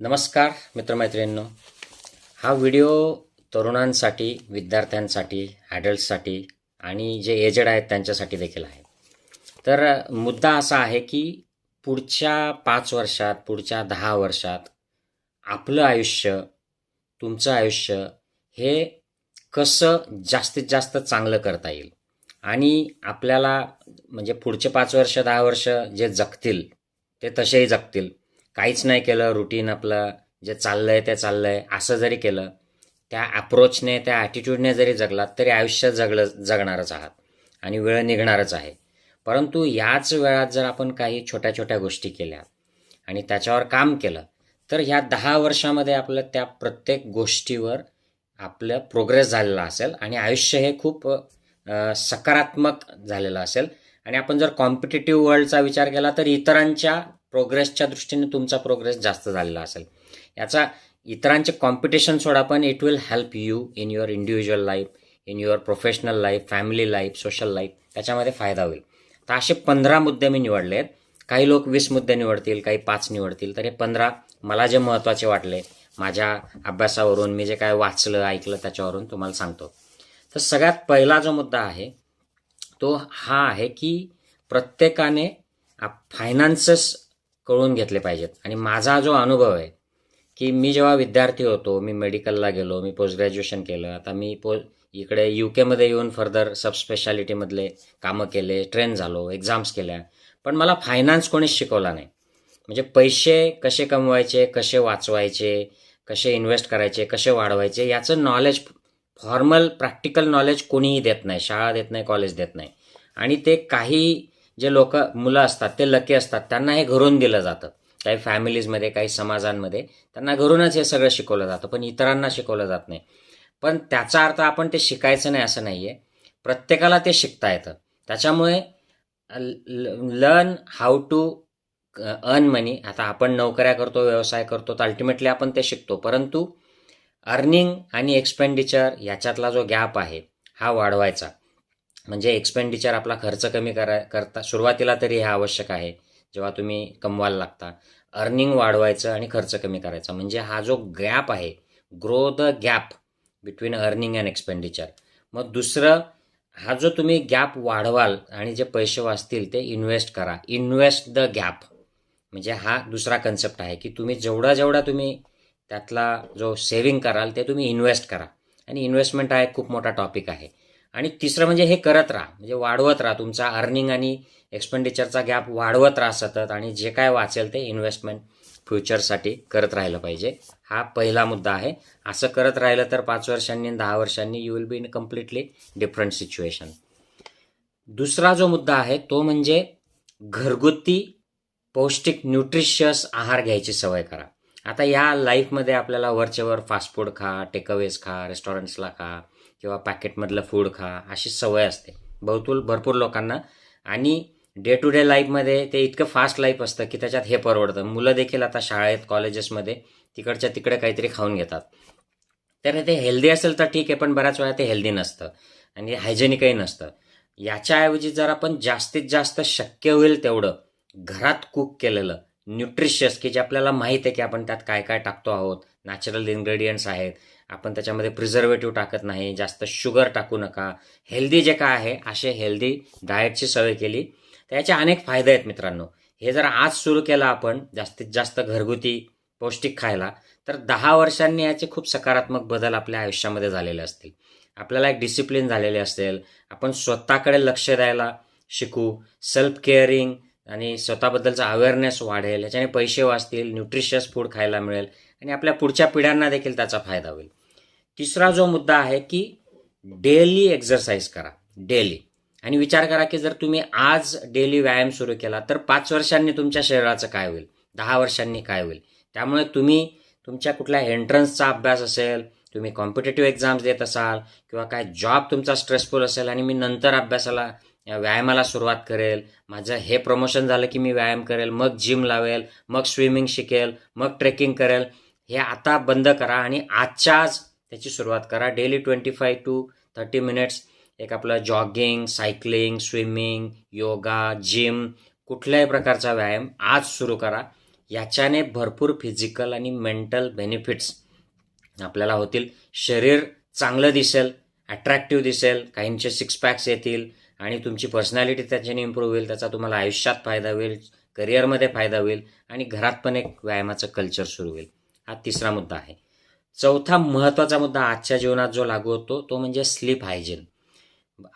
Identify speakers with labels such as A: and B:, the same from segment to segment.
A: नमस्कार मित्रमैत्रिणींनो. हा व्हिडिओ तरुणांसाठी विद्यार्थ्यांसाठी ॲडल्ट्ससाठी आणि जे एजेड आहेत त्यांच्यासाठी देखील आहे. तर मुद्दा असा आहे की पुढच्या पाच वर्षात पुढच्या दहा वर्षात आपलं आयुष्य तुमचं आयुष्य हे कसं जास्तीत जास्त चांगलं करता येईल? आणि आपल्याला म्हणजे पुढचे पाच वर्ष दहा वर्ष जे जगतील ते तसेही जगतील. काहीच नाही केलं रुटीन आपलं जे चाललं आहे ते चाललं आहे असं जरी केलं त्या अप्रोचने त्या ॲटिट्यूडने जरी जगलात तरी आयुष्य जगलं जगणारच आहात. आणि वेळ निघणारच आहे. परंतु याच वेळात जर आपण काही छोट्या छोट्या गोष्टी केल्या आणि त्याच्यावर काम केलं तर ह्या दहा वर्षामध्ये आपलं त्या प्रत्येक गोष्टीवर आपलं प्रोग्रेस झालेला असेल आणि आयुष्य हे खूप सकारात्मक झालेलं असेल. आणि आपण जर कॉम्पिटेटिव्ह वर्ल्डचा विचार केला तर इतरांच्या प्रोग्रेसच्या दृष्टीने तुमचा प्रोग्रेस जास्त झालेला असेल. याचा इतरांचे कॉम्पिटिशन सोडा पण it will help you in your individual life in your professional life family life social life त्याच्यामध्ये फायदा होईल. तर असे पंधरा मुद्दे मी निवडले आहेत. काही लोक वीस मुद्दे निवडतील काही पाच निवडतील तर हे पंधरा मला जे महत्त्वाचे वाटले माझ्या अभ्यासावरून मी जे काय वाचलं ऐकलं त्याच्यावरून तुम्हाला सांगतो. तर सगळ्यात पहिला जो मुद्दा आहे तो हा आहे की प्रत्येकाने फायनान्सेस कळून घेतले पाहिजेत. आणि माझा जो अनुभव आहे की मी जेव्हा विद्यार्थी होतो मी मेडिकलला गेलो मी पोस्ट ग्रॅज्युएशन केलं आता मी पो इकडे यू केमध्ये येऊन फर्दर सबस्पेशालिटीमधले कामं केले ट्रेन झालो एक्झाम्स केल्या. पण मला फायनान्स कोणीच शिकवला नाही. म्हणजे पैसे कसे कमवायचे कसे वाचवायचे कसे इन्व्हेस्ट करायचे कसे वाढवायचे याचं नॉलेज फॉर्मल प्रॅक्टिकल नॉलेज कोणीही देत नाही. शाळा देत नाही कॉलेज देत नाही. आणि ते काही जे लोक मुलं असतात ते लकी असतात त्यांना हे घरून दिलं जातं. काही फॅमिलीजमध्ये काही समाजांमध्ये त्यांना घरूनच हे सगळं शिकवलं जातं पण इतरांना शिकवलं जात नाही. पण त्याचा अर्थ आपण ते शिकायचं नाही असं नाही आहे प्रत्येकाला ते शिकता येतं. त्याच्यामुळे learn how to earn money आता आपण नोकऱ्या करतो व्यवसाय करतो तर अल्टिमेटली आपण ते शिकतो. परंतु अर्निंग आणि एक्सपेंडिचर याच्यातला जो गॅप आहे हा वाढवायचा. म्हणजे एक्सपेंडिचर आपला खर्च कमी करा करता सुरुवातीला तरी हे आवश्यक आहे. जेव्हा तुम्ही कमवायला लागता अर्निंग वाढवायचं आणि खर्च कमी करायचा. म्हणजे हा जो गॅप आहे grow the gap between earning and expenditure मग दुसरं हा जो तुम्ही गॅप वाढवाल आणि जे पैसे वाचतील ते इन्व्हेस्ट करा. इन्व्हेस्ट द गॅप म्हणजे हा दुसरा कन्सेप्ट आहे की तुम्ही जेवढा जेवढा तुम्ही त्यातला जो सेविंग कराल ते तुम्ही इन्व्हेस्ट करा. आणि इन्व्हेस्टमेंट हा एक खूप मोठा टॉपिक आहे. आणि तिसरं म्हणजे हे करत राहा म्हणजे वाढवत राहा. तुमचा अर्निंग आणि एक्सपेंडिचरचा गॅप वाढवत राहा सतत आणि जे काय वाचेल ते इन्व्हेस्टमेंट फ्युचरसाठी करत राहिलं पाहिजे. हा पहिला मुद्दा आहे. असं करत राहिलं तर पाच वर्षांनी दहा वर्षांनी you will be in completely different situation दुसरा जो मुद्दा आहे तो म्हणजे घरगुती पौष्टिक न्यूट्रिशियस आहार घ्यायची सवय करा. आता या लाईफमध्ये आपल्याला वरचेवर फास्ट फूड खा टेकअवेज खा रेस्टॉरंट्सला खा किंवा पॅकेटमधलं फूड खा अशी सवय असते. बहुतूल भरपूर लोकांना. आणि डे टू डे लाईफमध्ये ते इतकं फास्ट लाईफ असतं की त्याच्यात हे परवडतं. मुलं देखील आता शाळेत कॉलेजेसमध्ये तिकडच्या तिकडे काहीतरी खाऊन घेतात. तर ते हेल्दी असेल तर ठीक आहे पण बऱ्याच वेळा ते हेल्दी नसतं. आणि हायजेनिकही नसतं. याच्याऐवजी जर आपण जास्तीत जास्त शक्य होईल तेवढं घरात कुक केलेलं न्यूट्रिशियस की जे आपल्याला माहीत आहे की आपण त्यात काय काय टाकतो आहोत नॅचरल इन्ग्रेडियंट्स आहेत आपण त्याच्यामध्ये प्रिझर्वेटिव्ह टाकत नाही जास्त शुगर टाकू नका. हेल्दी जे काय आहे असे हेल्दी डाएटची सवय केली. तर याचे अनेक फायदे आहेत मित्रांनो. हे जर आज सुरू केलं आपण जास्तीत जास्त घरगुती पौष्टिक खायला तर दहा वर्षांनी याचे खूप सकारात्मक बदल आपल्या आयुष्यामध्ये झालेले असतील. आपल्याला एक डिसिप्लिन झालेले असेल. आपण स्वतःकडे लक्ष द्यायला शिकू. सेल्फ केअरिंग आणि स्वतःबद्दलचा अवेअरनेस वाढेल. याच्याने पैसे वाचतील न्यूट्रिशियस फूड खायला मिळेल. आणि आपल्या पुढच्या पिढ्यांना देखील त्याचा फायदा होईल. तिसरा जो मुद्दा आहे की डेली एक्झरसाईज करा डेली. आणि विचार करा की जर तुम्ही आज डेली व्यायाम सुरू केला तर पाच वर्षांनी तुमच्या शरीराचं काय होईल? दहा वर्षांनी काय होईल? त्यामुळे तुम्ही तुमच्या कुठल्या एंट्रन्सचा अभ्यास असेल तुम्ही कॉम्पिटेटिव्ह एक्झाम्स देत असाल किंवा काय जॉब तुमचा स्ट्रेसफुल असेल आणि मी नंतर अभ्यासाला व्यायामाला सुरुवात करेल माझं हे प्रमोशन झालं की मी व्यायाम करेल मग जिम लावेल मग स्विमिंग शिकेल मग ट्रेकिंग करेल हे आता बंद करा आणि आजच्या आज त्याची सुरुवात करा. Daily twenty five to thirty minutes एक आपलं jogging cycling swimming yoga gym कुठल्याही प्रकारचा व्यायाम आज सुरू करा. याच्याने भरपूर फिजिकल आणि मेंटल बेनिफिट्स आपल्याला होतील. शरीर चांगलं दिसेल अट्रॅक्टिव्ह दिसेल काहींचे सिक्स पॅक्स येतील आणि तुमची पर्सनॅलिटी त्याच्याने इम्प्रूव्ह होईल त्याचा तुम्हाला आयुष्यात फायदा होईल करिअरमध्ये फायदा होईल आणि घरात पण एक व्यायामाचं कल्चर सुरू होईल. हा तिसरा मुद्दा आहे. चौथा महत्त्वाचा मुद्दा आजच्या जीवनात जो लागू होतो तो म्हणजे स्लीप हायजीन.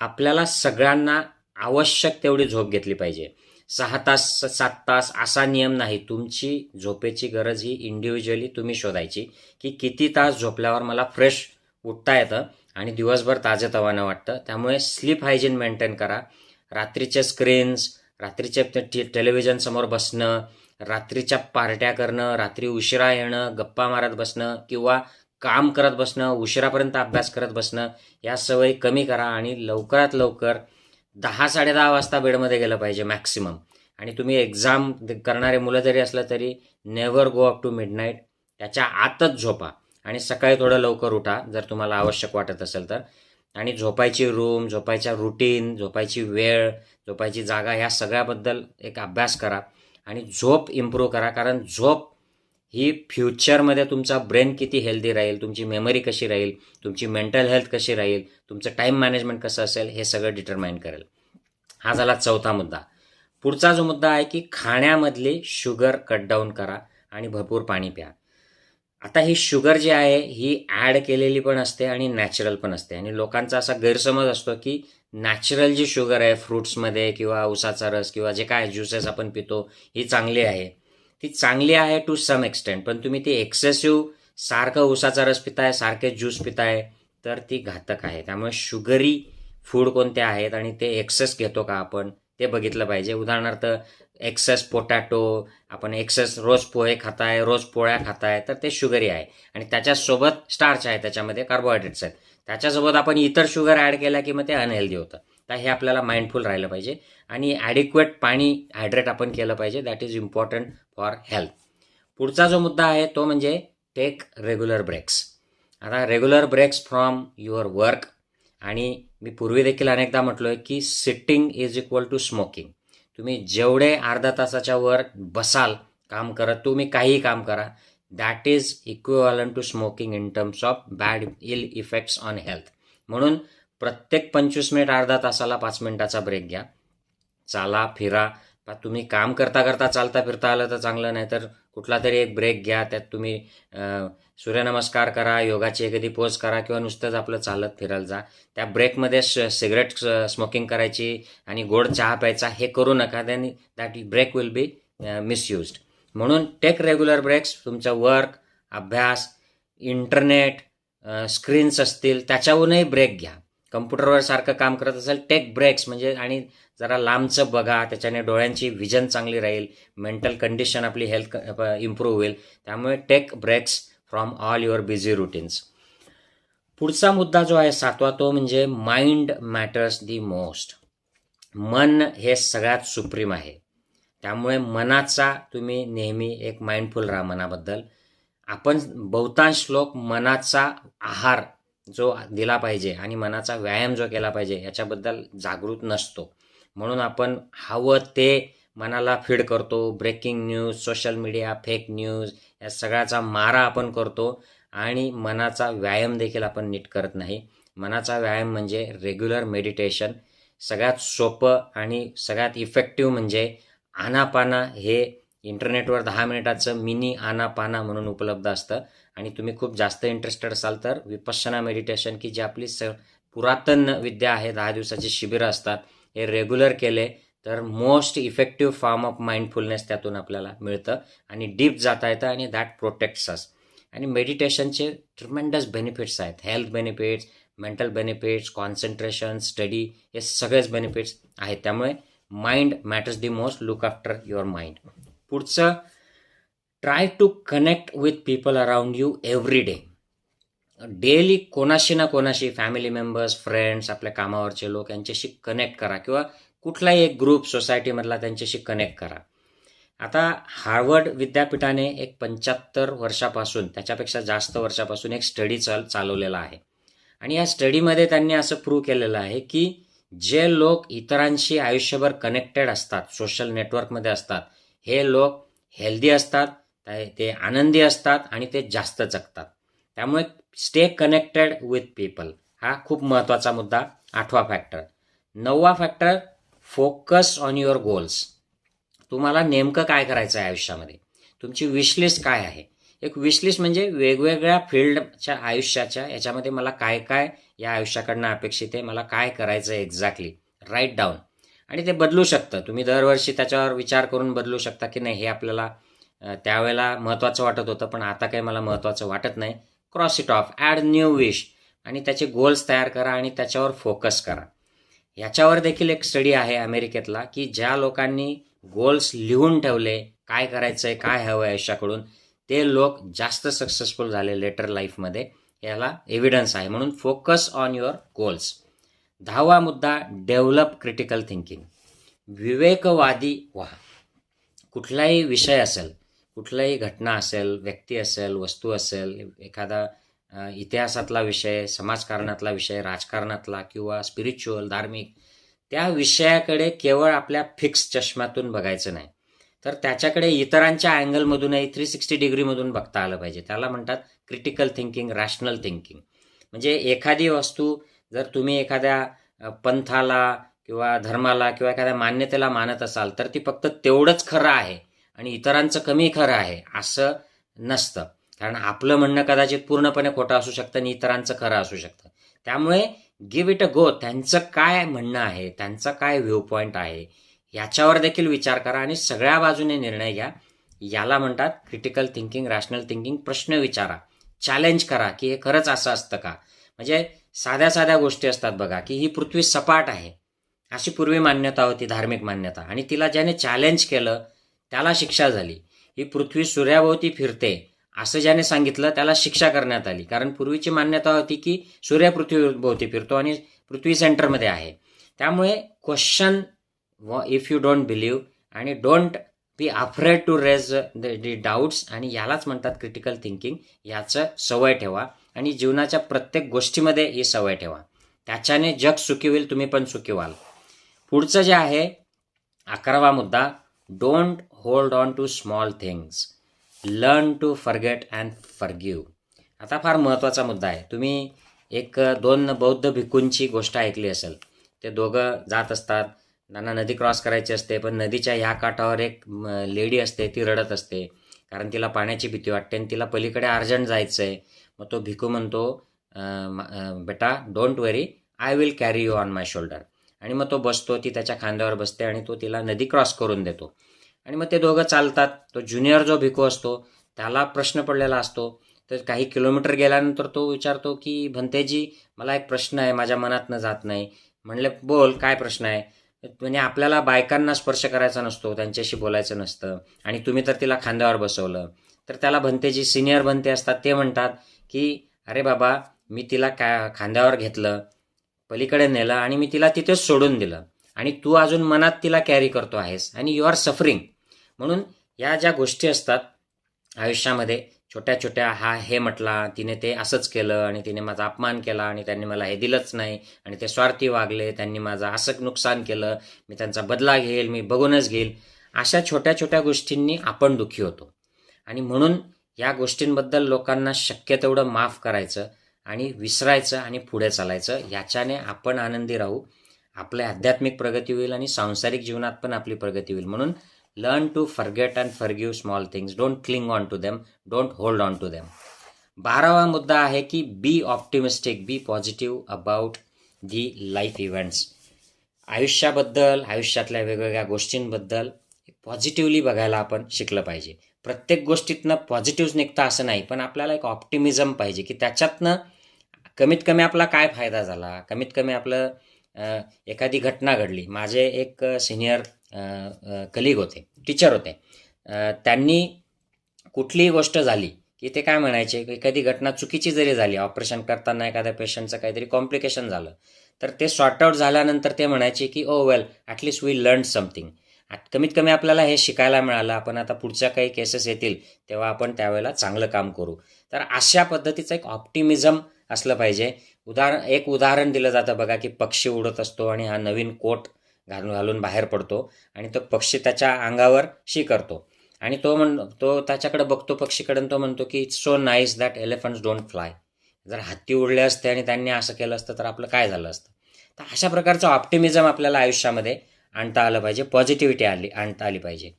A: आपल्याला सगळ्यांना आवश्यक तेवढी झोप घेतली पाहिजे. सहा तास सात तास असा नियम नाही. तुमची झोपेची गरज ही इंडिव्हिज्युअली तुम्ही शोधायची की किती तास झोपल्यावर मला फ्रेश उठता येतं आणि दिवसभर ताजंतवानं वाटतं. त्यामुळे स्लीप हायजीन मेंटेन करा. रात्रीचे स्क्रीन्स रात्रीचे टेलिव्हिजनसमोर बसणं रात्रीच्या पार्ट्या करणं रात्री उशिरा येणं गप्पा मारत बसणं किंवा काम करत बसणं उशिरापर्यंत अभ्यास करत बसणं या सवयी कमी करा आणि लवकरात लवकर दहा साडेदहा वाजता बेडमध्ये गेलं पाहिजे मॅक्सिमम आणि तुम्ही एक्झाम करणारे मुलं जरी असलं तरी never go up to midnight त्याच्या आतच झोपा. आणि सकाळी थोडं लवकर उठा जर तुम्हाला आवश्यक वाटत असेल तर. आणि झोपायची रूम झोपायच्या रुटीन झोपायची वेळ झोपायची जागा ह्या सगळ्याबद्दल एक अभ्यास करा. आणि झोप इम्प्रूव्ह करा. कारण झोप ही फ्युचरमध्ये तुमचा ब्रेन किती हेल्दी राहील तुमची मेमरी कशी राहील तुमची मेंटल हेल्थ कशी राहील तुमचं टाईम मॅनेजमेंट कसं असेल हे सगळं डिटरमाइन करेल. हा झाला चौथा मुद्दा. पुढचा जो मुद्दा आहे की खाण्यामधली शुगर कट डाऊन करा आणि भरपूर पाणी प्या. आता ही शुगर जी आहे ही ॲड केलेली पण असते आणि नॅचरल पण असते. आणि लोकांचा असा गैरसमज असतो की नॅचरल जी शुगर आहे फ्रुट्समध्ये किंवा उसाचा रस किंवा जे काय ज्युसेस आपण पितो ही चांगली आहे. ती चांगली आहे टू सम एक्सटेंट पण तुम्ही ती एक्सेसिव्ह सारखं उसाचा रस पिताय सारखे ज्यूस पिताय तर ती घातक आहे. त्यामुळे शुगरी फूड कोणते आहेत आणि ते एक्सेस घेतो का आपण ते बघितलं पाहिजे. उदाहरणार्थ एक्सेस पोटॅटो आपण एक्सेस रोज पोहे खाताय रोज पोळ्या खाताय तर ते शुगरी आहे. आणि त्याच्यासोबत स्टार्च आहे त्याच्यामध्ये कार्बोहायड्रेट्स आहेत. त्याच्यासोबत आपण इतर शुगर ॲड केला की मग ते अनहेल्दी होतं. तर हे आपल्याला माइंडफुल राहिलं पाहिजे. आणि ॲडिक्वेट पाणी हायड्रेट आपण केलं पाहिजे. That is important for health पुढचा जो मुद्दा आहे तो म्हणजे टेक रेग्युलर ब्रेक्स आता regular breaks from your work आणि मी पूर्वी देखील अनेकदा म्हटलो आहे की sitting is equal to smoking तुम्ही जेवढे अर्धा तासाच्या वर बसाल काम करत तुम्ही काहीही काम करा that is equivalent to smoking in terms of bad ill effects on health म्हणून प्रत्येक पंचवीस मिनिट अर्धा तासाला पाच मिनिटाचा ब्रेक घ्या. चाला फिरा. तुम्ही काम करता करता चालता फिरता आलं तर चांगलं नाही तर कुठला तरी एक ब्रेक घ्या. त्यात तुम्ही सूर्यनमस्कार करा योगाची एखादी पोज करा किंवा नुसतंच आपलं चालत फिरायला जा. त्या ब्रेकमध्ये सिगरेट स्मोकिंग करायची आणि गोड चहा प्यायचा हे करू नका. Then that break will be misused म्हणून टेक रेग्युलर ब्रेक्स तुमचा वर्क अभ्यास इंटरनेट स्क्रीन्स असतील त्याच्यावरूनही ब्रेक घ्या. कम्प्युटरवर सारखं काम करत असेल टेक ब्रेक्स म्हणजे आणि जरा लांबचं बघा त्याच्याने डोळ्यांची विजन चांगली राहील मेंटल कंडिशन आपली हेल्थ इम्प्रूव्ह होईल. त्यामुळे take breaks from all your busy routines पुढचा मुद्दा जो आहे सातवा तो म्हणजे माइंड मॅटर्स दी मोस्ट मन हे सगळ्यात सुप्रीम आहे. त्यामुळे मनाचा तुम्ही नेहमी एक माइंडफुल राहा मनाबद्दल. आपण बहुतांश लोक मनाचा आहार जो दिला पाहिजे आणि मनाचा व्यायाम जो केला पाहिजे याच्याबद्दल जागृत नसतो. म्हणून आपण हवं ते मनाला फीड करतो. Breaking news social media fake news या सगळ्याचा मारा आपण करतो आणि मनाचा व्यायाम देखील आपण नीट करत नाही. मनाचा व्यायाम म्हणजे रेग्युलर मेडिटेशन सगळ्यात सोपं आणि सगळ्यात इफेक्टिव्ह म्हणजे आनापाना हे इंटरनेटवर दहा मिनिटाचं मिनी आनापाना म्हणून उपलब्ध असतं. आणि तुम्ही खूप जास्त इंटरेस्टेड असाल तर विपश्यना मेडिटेशन की जी आपली स पुरातन विद्या आहे दहा दिवसाची शिबिरं असतात हे रेग्युलर केले तर most effective form of mindfulness त्यातून आपल्याला मिळतं. आणि डीप जाता येतं आणि दॅट प्रोटेक्ट्स अस आणि मेडिटेशनचे ट्रिमेंडस बेनिफिट्स आहेत. Health benefits mental benefits concentration study हे सगळेच बेनिफिट्स आहेत. त्यामुळे mind matters the most look after your mind पुढचं try to connect with people around you every day daily कोणाशी ना कोणाशी फॅमिली मेंबर्स फ्रेंड्स आपल्या कामावरचे लोक यांच्याशी कनेक्ट करा. किंवा कुठलाही एक ग्रुप सोसायटीमधला त्यांच्याशी कनेक्ट करा. आता हार्वर्ड विद्यापीठाने एक पंच्याहत्तर वर्षापासून त्याच्यापेक्षा जास्त वर्षापासून एक स्टडी चाल चालवलेला आहे. आणि या स्टडीमध्ये त्यांनी असं प्रूव्ह केलेलं आहे की जे लोक इतरांशी आयुष्यभर कनेक्टेड असतात सोशल नेटवर्कमध्ये असतात हे लोक हेल्दी असतात ते- ते आनंदी असतात आणि ते जास्त जगतात. त्यामुळे स्टे कनेक्टेड विथ पीपल हा खूप महत्त्वाचा मुद्दा आठवा फॅक्टर नववा factor focus on your goals तुम्हाला नेमकं काय करायचं आहे आयुष्यामध्ये? तुमची विशलिस्ट काय आहे? एक विशलिस्ट म्हणजे वेगवेगळ्या फील्डच्या आयुष्याच्या याच्यामध्ये मला काय काय या आयुष्याकडनं अपेक्षित आहे मला काय करायचं आहे एक्झॅक्टली राईट डाऊन आणि ते बदलू शकतं. तुम्ही दरवर्षी त्याच्यावर विचार करून बदलू शकता की नाही हे आपल्याला त्यावेळेला महत्त्वाचं वाटत होतं पण आता काही मला महत्त्वाचं वाटत नाही. Cross it off add new wish आणि त्याचे गोल्स तयार करा आणि त्याच्यावर फोकस करा. याच्यावर देखील एक स्टडी आहे अमेरिकेतला की ज्या लोकांनी गोल्स लिहून ठेवले काय करायचं आहे काय हवं आहे आयुष्याकडून ते लोक जास्त सक्सेसफुल झाले लेटर लाईफमध्ये याला एव्हिडन्स आहे. म्हणून फोकस ऑन युअर गोल्स दहावा मुद्दा डेव्हलप क्रिटिकल थिंकिंग विवेकवादी व्हा. कुठलाही विषय असेल कुठलाही घटना असेल व्यक्ती असेल वस्तू असेल एखादा इतिहासातला विषय समाजकारणातला विषय राजकारणातला किंवा स्पिरिच्युअल धार्मिक त्या विषयाकडे केवळ आपल्या फिक्स चष्म्यातून बघायचं नाही. तर त्याच्याकडे इतरांच्या अँगलमधूनही थ्री सिक्स्टी डिग्रीमधून बघता आलं पाहिजे. त्याला म्हणतात क्रिटिकल थिंकिंग रॅशनल थिंकिंग म्हणजे एखादी वस्तू जर तुम्ही एखाद्या पंथाला किंवा धर्माला किंवा एखाद्या मान्यतेला मानत असाल तर ती फक्त तेवढंच खरं आहे आणि इतरांचं कमी खरं आहे असं नसतं. कारण आपलं म्हणणं कदाचित पूर्णपणे खोटं असू शकतं आणि इतरांचं खरं असू शकतं. त्यामुळे गिव्ह इट अ गो त्यांचं काय म्हणणं आहे? त्यांचा काय व्ह्यू पॉईंट आहे? याच्यावर देखील विचार करा आणि सगळ्या बाजूने निर्णय घ्या. याला म्हणतात क्रिटिकल थिंकिंग रॅशनल थिंकिंग प्रश्न विचारा. चॅलेंज करा की हे खरंच असं असतं का? म्हणजे साध्या साध्या गोष्टी असतात बघा की ही पृथ्वी सपाट आहे. अशी पूर्वी मान्यता होती धार्मिक मान्यता. आणि तिला ज्याने चॅलेंज केलं त्याला शिक्षा झाली. ही पृथ्वी सूर्याभोवती फिरते असं ज्याने सांगितलं त्याला शिक्षा करण्यात आली. कारण पूर्वीची मान्यता होती की सूर्य पृथ्वीभोवती फिरतो आणि पृथ्वी सेंटरमध्ये आहे. त्यामुळे question if you don't believe आणि don't be afraid to raise the doubts आणि यालाच म्हणतात क्रिटिकल थिंकिंग याचं सवय ठेवा आणि जीवनाच्या प्रत्येक गोष्टीमध्ये ही सवय ठेवा. त्याच्याने जग सुखी होईल तुम्ही पण सुखी व्हाल. पुढचं जे आहे अकरावा मुद्दा don't hold on to small things learn to forget and forgive आता फार महत्त्वाचा मुद्दा आहे. तुम्ही एक दोन बौद्ध भिकूंची गोष्ट ऐकली असेल. ते दोघं जात असतात. त्यांना नदी क्रॉस करायची असते पण नदीच्या ह्या काठावर एक लेडी असते ती रडत असते. कारण तिला पाण्याची भीती वाटते आणि तिला पलीकडे अर्जंट जायचं आहे मग तो भिकू म्हणतो बेटा don't worry I will carry you on my shoulder आणि मग तो बसतो ती त्याच्या खांद्यावर बसते आणि तो तिला नदी क्रॉस करून देतो. आणि मग ते दोघं चालतात. तो ज्युनियर जो भिकू असतो त्याला प्रश्न पडलेला असतो. तर काही किलोमीटर गेल्यानंतर तो विचारतो की भंतेजी मला एक प्रश्न आहे माझ्या मनातनं जात नाही. म्हणले बोल काय प्रश्न आहे? म्हणजे आपल्याला बायकांना स्पर्श करायचा नसतो त्यांच्याशी बोलायचं नसतं. आणि तुम्ही तर तिला खांद्यावर बसवलं. तर त्याला भंतेजी सिनियर भंते असतात ते म्हणतात की अरे बाबा मी तिला का खांद्यावर घेतलं पलीकडे नेलं आणि मी तिला तिथेच सोडून दिलं. आणि तू अजून मनात तिला कॅरी करतो आहेस आणि यू आर सफरिंग म्हणून या ज्या गोष्टी असतात आयुष्यामध्ये छोट्या छोट्या हा हे म्हटला तिने ते असंच केलं आणि तिने माझा अपमान केला आणि त्यांनी मला हे दिलंच नाही आणि ते स्वार्थी वागले त्यांनी माझं असं नुकसान केलं मी त्यांचा बदला घेईल मी बघूनच घेईल. अशा छोट्या छोट्या गोष्टींनी आपण दुःखी होतो. आणि म्हणून या गोष्टींबद्दल लोकांना शक्य तेवढं माफ करायचं आणि विसरायचं आणि पुढे चालायचं याच्याने आपण आनंदी राहू. आपल्या आध्यात्मिक प्रगती होईल आणि सांसारिक जीवनात पण आपली प्रगती होईल. म्हणून learn to forget and forgive small things don't cling on to them don't hold on to them बारावा मुद्दा आहे की be optimistic be positive about the life events आयुष्याबद्दल आयुष्यातल्या वेगवेगळ्या गोष्टींबद्दल पॉझिटिव्हली बघायला आपण शिकलं पाहिजे. प्रत्येक गोष्टीतनं पॉझिटिव्ह निघतं असं नाही पण आपल्याला एक ऑप्टिमिझम पाहिजे की त्याच्यातनं कमीत कमी आपला काय फायदा झाला? कमीत कमी आपलं एखादी घटना घडली. माझे एक सिनियर कलिग होते टीचर होते. त्यांनी कुठलीही गोष्ट झाली की ते काय म्हणायचे की एखादी घटना चुकीची जरी झाली ऑपरेशन करताना एखाद्या पेशंटचं काहीतरी कॉम्प्लिकेशन झालं तर ते सॉर्ट आऊट झाल्यानंतर ते म्हणायचे की ओ well at least we learn something कमीत कमी आपल्याला हे शिकायला मिळालं आपण आता पुढच्या काही केसेस येतील तेव्हा आपण त्यावेळेला चांगलं काम करू. तर अशा पद्धतीचं एक ऑप्टिमिझम असलं पाहिजे. उदाहरण एक उदाहरण दिलं जातं बघा की पक्षी उडत असतो आणि हा नवीन कोट घालून घालून बाहेर पडतो आणि तो पक्षी त्याच्या अंगावर शी करतो आणि तो म्हण तो त्याच्याकडे बघतो पक्षीकडे तो म्हणतो की it's so nice that elephants don't fly जर हत्ती उडले असते आणि त्यांनी असं केलं असतं तर आपलं काय झालं असतं? तर अशा प्रकारचं ऑप्टिमिझम आपल्याला आयुष्यामध्ये आणता आलं पाहिजे पॉझिटिव्हिटी आली आणता आली पाहिजे.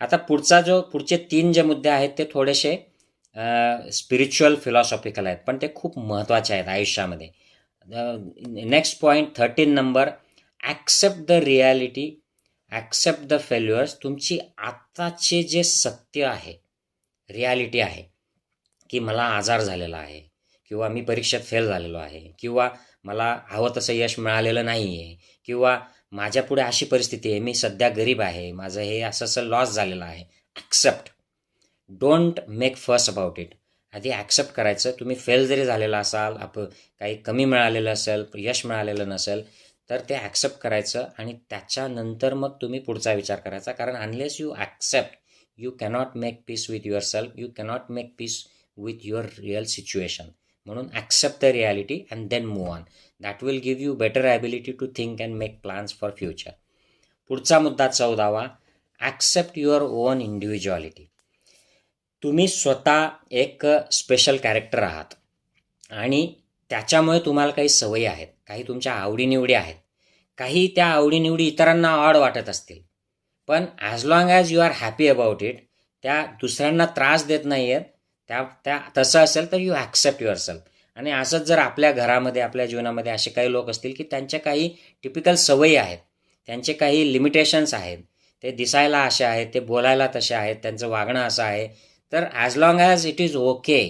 A: आता पुढचा जो पुढचे तीन जे मुद्दे आहेत ते थोडेसे स्पिरिच्युअल फिलॉसॉफिकल आहेत पण ते खूप महत्त्वाचे आहेत आयुष्यामध्ये. Next point thirteen number accept the reality accept the failures तुमची आत्ताचे जे सत्य आहे रियालिटी आहे की मला आजार झालेला आहे किंवा मी परीक्षेत फेल झालेलो आहे किंवा मला हवं तसं यश मिळालेलं नाही आहे किंवा माझ्यापुढे अशी परिस्थिती आहे मी सध्या गरीब आहे माझं हे असं असं लॉस झालेलं आहे accept don't make fuss about it आधी ॲक्सेप्ट करायचं. तुम्ही फेल जरी झालेला असाल आप काही कमी मिळालेलं असेल यश मिळालेलं नसेल तर ते ॲक्सेप्ट करायचं आणि त्याच्यानंतर मग तुम्ही पुढचा विचार करायचा. कारण unless you accept you cannot make peace with yourself you cannot make peace with your real situation म्हणून accept the reality and then move on that will give you better ability to think and make plans for future पुढचा मुद्दा चौदावा accept your own individuality तुम्ही स्वतः एक special character आहात आणि त्याच्यामुळे तुम्हाला काही सवयी आहेत काही तुमच्या आवडीनिवडी आहेत काही त्या आवडीनिवडी इतरांना ऑड वाटत असतील. पण as long as you are happy about it त्या दुसऱ्यांना त्रास देत नाही आहेत त्या त्या तसं असेल तर यू ॲक्सेप्ट युअर सेल्फ आणि असंच जर आपल्या घरामध्ये आपल्या जीवनामध्ये असे काही लोक असतील की त्यांच्या काही टिपिकल सवयी आहेत त्यांचे काही लिमिटेशन्स आहेत ते दिसायला असे आहेत ते बोलायला तसे आहेत त्यांचं वागणं असं आहे तर as long as it is okay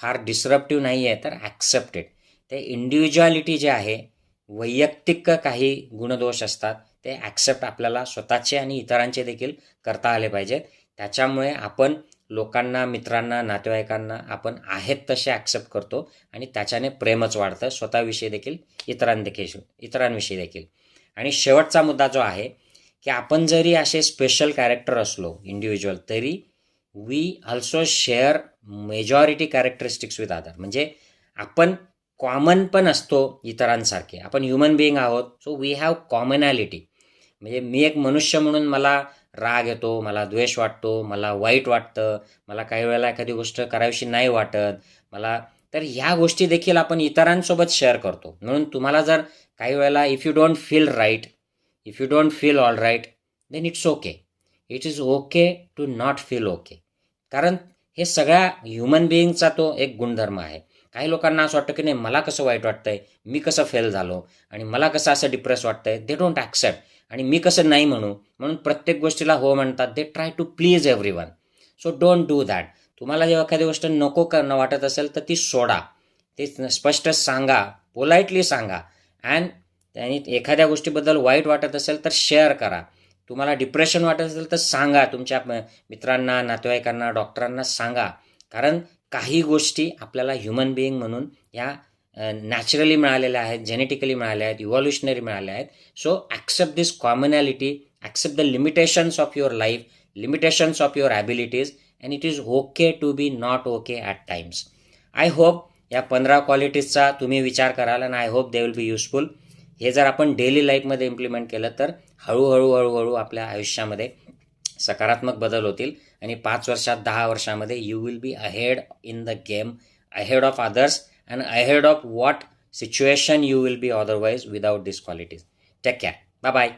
A: फार डिस्रप्टिव्ह नाही आहे तर ॲक्सेप्टेड ते इंडिव्हिज्युअलिटी जे आहे वैयक्तिक काही गुणदोष असतात ते ॲक्सेप्ट आपल्याला स्वतःचे आणि इतरांचे देखील करता आले पाहिजेत. त्याच्यामुळे आपण लोकांना मित्रांना नातेवाईकांना आपण आहेत तसे ॲक्सेप्ट करतो आणि त्याच्याने प्रेमच वाढतं. स्वतःविषयी देखील इतरांदेखील इतरांविषयी देखील. आणि शेवटचा मुद्दा जो आहे की आपण जरी असे स्पेशल कॅरेक्टर असलो इंडिव्हिज्युअल तरी we also share majority characteristics with other म्हणजे आपण कॉमन पण असतो इतरांसारखे. आपण ह्युमन बिईंग आहोत सो वी हॅव कॉमनॅलिटी म्हणजे मी एक मनुष्य म्हणून मला राग येतो मला द्वेष वाटतो मला वाईट वाटतं मला काही वेळेला एखादी गोष्ट करावीशी नाही वाटत मला तर ह्या गोष्टी देखील आपण इतरांसोबत शेअर करतो. म्हणून तुम्हाला जर काही वेळेला if you don't feel right if you don't feel all right then it's okay it is okay to not feel okay कारण हे सगळ्या ह्युमन बिईंगचा तो एक गुणधर्म आहे. काही लोकांना असं वाटतं की नाही मला कसं वाईट वाटतंय मी कसं फेल झालो आणि मला कसं असं डिप्रेस वाटतंय दे डोंट ॲक्सेप्ट आणि मी कसं नाही म्हणू म्हणून प्रत्येक गोष्टीला हो म्हणतात they try to please everyone so don't do that तुम्हाला जेव्हा एखादी गोष्ट नको करणं वाटत असेल तर ती सोडा. ते स्पष्ट सांगा पोलाइटली सांगा. अँड आणि एखाद्या गोष्टीबद्दल वाईट वाटत असेल तर शेअर करा. तुम्हाला डिप्रेशन वाटत असेल तर सांगा. तुमच्या मित्रांना नातेवाईकांना डॉक्टरांना सांगा. कारण काही गोष्टी आपल्याला ह्युमन बिईंग म्हणून या नॅचरली मिळालेल्या आहेत जेनेटिकली मिळाल्या आहेत इव्हॉल्युशनरी मिळाल्या आहेत. So accept this commonality accept the limitations of your life limitations of your abilities and it is okay to be not okay at times I hope या पंधरा क्वालिटीजचा तुम्ही विचार कराल आणि I hope they will be useful हे जर आपण डेली लाईफमध्ये इम्प्लिमेंट केलं तर हळूहळू हळूहळू आपल्या आयुष्यामध्ये सकारात्मक बदल होतील. आणि पाच वर्षात दहा वर्षामध्ये you will be ahead in the game ahead of others and ahead of what situation you will be otherwise without this qualities take care bye bye